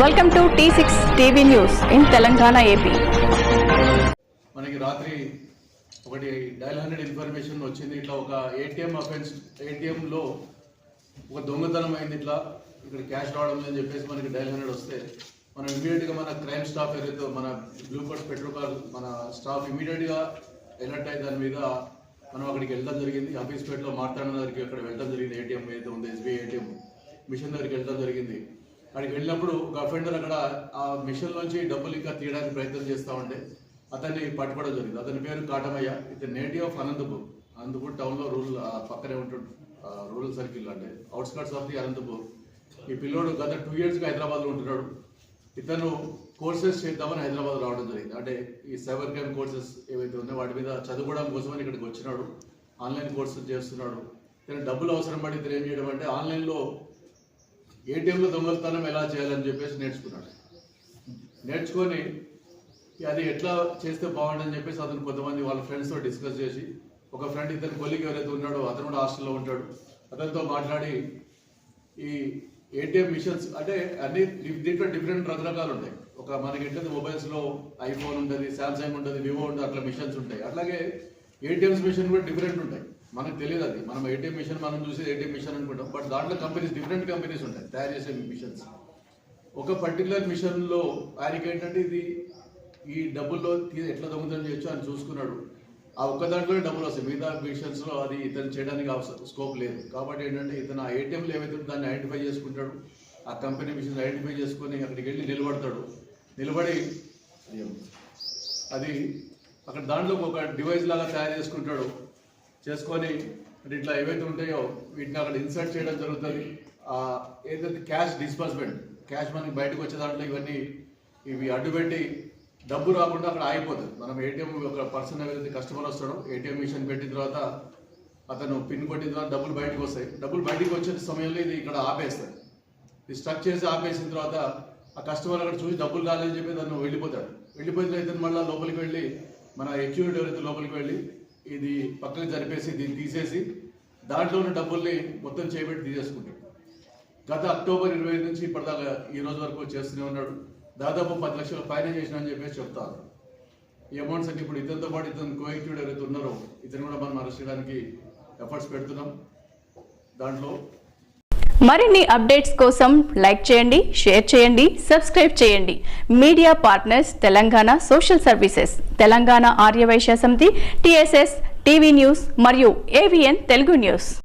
Welcome to T six TV news in Telangana AP. మనకి రాత్రి ఒకటి డైల్ హండ్రెడ్ ఇన్ఫర్మేషన్ వచ్చింది. ఇట్లా ఒక ఏటీఎం అఫెన్స్ ఏటీఎం లో ఒక దొంగతనం అయింది ఇట్లా. ఇక్కడ క్యాష్ రావడం అని చెప్పేసి మనకి డైల్ హండ్రెడ్ వస్తే మనం ఇమీడియట్గా మన క్రైమ్ స్టాఫ్ ఏదైతే మన బ్లూ కోట్ కార్ మన స్టాఫ్ ఇమీడియట్గా అయ్యి దాని మీద మనం అక్కడికి వెళ్ళడం జరిగింది. ఆఫీస్ పేటలో మాట్లాడిన దగ్గరికి అక్కడ వెళ్ళడం జరిగింది. ఏటీఎం ఏదైతే ఉందో ఎస్బీఐ ఏటీఎం మిషన్ దగ్గరికి వెళ్ళడం జరిగింది. అక్కడికి వెళ్ళినప్పుడు ఒక అఫెండర్ అక్కడ ఆ మిషన్ నుంచి డబ్బులు ఇంకా తీయడానికి ప్రయత్నం చేస్తా ఉంటే అతన్ని పట్టుకోవడం జరిగింది. అతని పేరు కాటమయ్య. ఇతను నేటివ్ ఆఫ్ అనంతపూర్. అనంతపూర్ టౌన్లో రూరల్ ఆ పక్కనే ఉంటుంది రూరల్ సర్కిల్ అంటే అవుట్స్కట్స్ ఆఫ్ ది అనంతపూర్. ఈ పిల్లోడు గత టూ ఇయర్స్ హైదరాబాద్లో ఉంటున్నాడు. ఇతను కోర్సెస్ చేద్దామని హైదరాబాద్ రావడం జరిగింది. అంటే ఈ సైబర్ క్రైమ్ కోర్సెస్ ఏవైతే ఉన్నాయో వాటి మీద చదువుకోవడం కోసమని ఇక్కడికి వచ్చినాడు. ఆన్లైన్ కోర్సులు చేస్తున్నాడు. ఇతను డబ్బులు అవసరం పడి ఇతను ఏం చేయడం అంటే ఆన్లైన్లో ఏటీఎంలో దొంగలతనం ఎలా చేయాలని చెప్పేసి నేర్చుకున్నాడు. నేర్చుకొని అది ఎట్లా చేస్తే బాగుంటుందని చెప్పేసి అతను కొంతమంది వాళ్ళ ఫ్రెండ్స్తో డిస్కస్ చేసి ఒక ఫ్రెండ్ ఇతని కొలికి ఎవరైతే ఉన్నాడో అతను కూడా హాస్టల్లో ఉంటాడు. అతనితో మాట్లాడి ఈ ఏటీఎం మిషన్స్ అంటే అన్ని దీంట్లో డిఫరెంట్ రకరకాలు ఉంటాయి. ఒక మనకి ఏంటంటే మొబైల్స్లో ఐఫోన్ ఉంటుంది శాంసంగ్ ఉంటుంది వివో ఉంటుంది అట్లా మిషన్స్ ఉంటాయి. అట్లాగే ఏటీఎంస్ మిషన్ కూడా డిఫరెంట్ ఉంటాయి. మనకు తెలియదు అది. మనం ఏటీఎం మిషన్ మనం చూసేది ఏటీఎం మిషన్ అనుకుంటాం. బట్ దాంట్లో కంపెనీస్ డిఫరెంట్ కంపెనీస్ ఉంటాయి. తయారు చేసే మిషన్స్ ఒక పర్టికులర్ మిషన్లో ఆయనకి ఏంటంటే ఇది ఈ డబ్బుల్లో ఎట్లా దొంగతనం చేయొచ్చు అని చూసుకున్నాడు. ఆ ఒక్క దాంట్లోనే డబ్బులు వస్తాయి. మిగతా మిషన్స్లో అది ఇతను చేయడానికి స్కోప్ లేదు. కాబట్టి ఏంటంటే ఇతను ఆ ఏటీఎంలు ఏవైతే దాన్ని ఐడెంటిఫై చేసుకుంటాడు. ఆ కంపెనీ మిషన్ ఐడెంటిఫై చేసుకొని అక్కడికి వెళ్ళి నిలబడతాడు. నిలబడి అది అక్కడ దాంట్లో ఒక డివైస్ లాగా తయారు చేసుకుంటాడు. చేసుకొని ఇట్లా ఏవైతే ఉంటాయో వీటిని అక్కడ ఇన్సర్ట్ చేయడం జరుగుతుంది. ఏదైతే క్యాష్ డిస్బర్స్మెంట్ క్యాష్ మనకి బయటకు వచ్చే దాంట్లో ఇవన్నీ ఇవి అడ్డుపెట్టి డబ్బు రాకుండా అక్కడ ఆగిపోతుంది మనం ఏటీఎం ఒక పర్సన్ ఎవరైతే కస్టమర్ వస్తాడో. ఏటీఎం మిషన్ పెట్టిన తర్వాత అతను పిన్ కొట్టిన తర్వాత డబ్బులు బయటకు వస్తాయి. డబ్బులు బయటకు వచ్చే సమయంలో ఇది ఇక్కడ ఆపేస్తుంది ఇది స్ట్రక్ చేసి ఆపేసిన తర్వాత ఆ కస్టమర్ అక్కడ చూసి డబ్బులు రాలేదని చెప్పి తను వెళ్ళిపోతాడు. వెళ్ళిపోయిన ఇతను మళ్ళీ లోపలికి వెళ్ళి మన ఎక్యూరిటీ ఎవరైతే లోపలికి వెళ్ళి ఇది పక్కకి జరిపేసి దీన్ని తీసేసి దాంట్లో ఉన్న డబ్బుల్ని మొత్తం చేయబెట్టి తీసేసుకుంటాడు గత అక్టోబర్ ఇరవై ఐదు నుంచి ఇప్పటిదాకా ఈ రోజు వరకు చేస్తూనే ఉన్నాడు. దాదాపు పది లక్షల ఫైన్ చేసిన అని చెప్పేసి చెప్తారు ఈ అమౌంట్స్ అన్ని ఇప్పుడు ఇతనితో పాటు ఇతను కోఎక్యూడ్ ఎవరైతే ఉన్నారో ఇతను కూడా మనం అరెస్ట్ చేయడానికి ఎఫర్ట్స్ పెడుతున్నాం. దాంట్లో మరిన్ని అప్డేట్స్ కోసం లైక్ చేయండి షేర్ చేయండి సబ్స్క్రైబ్ చేయండి. Media partners Telangana social services Telangana Aryavaishya Samithi TSS TV news మరియు ఏవిఎన్ తెలుగు న్యూస్.